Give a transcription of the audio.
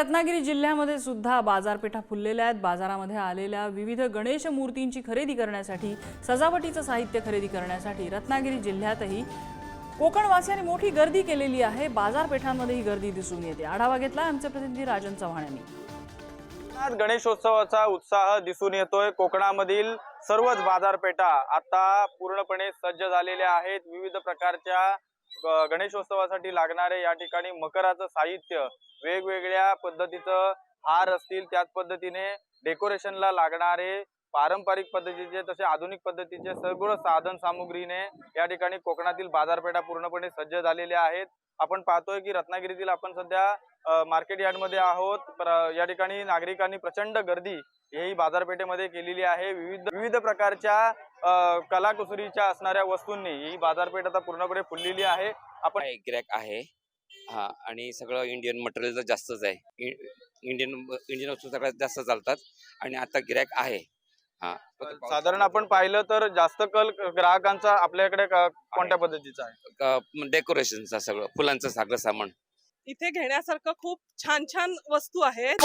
रत्नागिरी जिल्ह्यामध्ये सुद्धा बाजारपेठा फुललेल्या आहेत. बाजारामध्ये आलेल्या विविध गणेश मूर्तींची खरेदी करण्यासाठी सजावटीचं साहित्य खरेदी करण्यासाठी रत्नागिरी जिल्ह्यातही कोकणवासियांनी मोठी गर्दी केलेली आहे. बाजारपेठांमध्ये ही गर्दी दिसून येते. आढावा घेतला आमचे प्रतिनिधी राजन चव्हाण यांनी. गणेशोत्सवाचा उत्साह दिसून येतोय. कोकणामधील सर्वच बाजारपेठा आता पूर्णपणे सज्ज झालेल्या आहेत. विविध प्रकारच्या गणेशोत्सवासाठी लागणारे या ठिकाणी मकराचं साहित्य वेगवेगळ्या पद्धतीचं हार असतील त्याच पद्धतीने डेकोरेशनला लागणारे पारंपरिक पद्धतीचे तसे आधुनिक पद्धतीचे सगळं साधन सामुग्रीने या ठिकाणी कोकणातील बाजारपेठा पूर्णपणे सज्ज झालेल्या आहेत. आपण पाहतोय की रत्नागिरीतील आपण सध्या मार्केट यार्डमध्ये आहोत. या ठिकाणी नागरिकांनी प्रचंड गर्दी ही बाजारपेठेमध्ये केलेली आहे. विविध विविध प्रकारच्या कलाकुसरीच्या असणाऱ्या वस्तूंनी ही बाजारपेठ आता पूर्णपणे फुललेली आहे. आपण आहे गिरॅक आहे. हा आणि सगळं इंडियन मटेरियल जास्तच आहे. इंडियन इंडियन वस्तू सगळ्यात जास्त चालतात. आणि आता गिरॅक आहे. साधारण आपण पाहिलं तर जास्त कल ग्राहकांचा आपल्याकडे क- कोणत्या पद्धतीचा आहे? डेकोरेशनचा सगळं फुलांचं सगळं सामान. इथे घेण्यासारखं खूप छान छान वस्तू आहेत.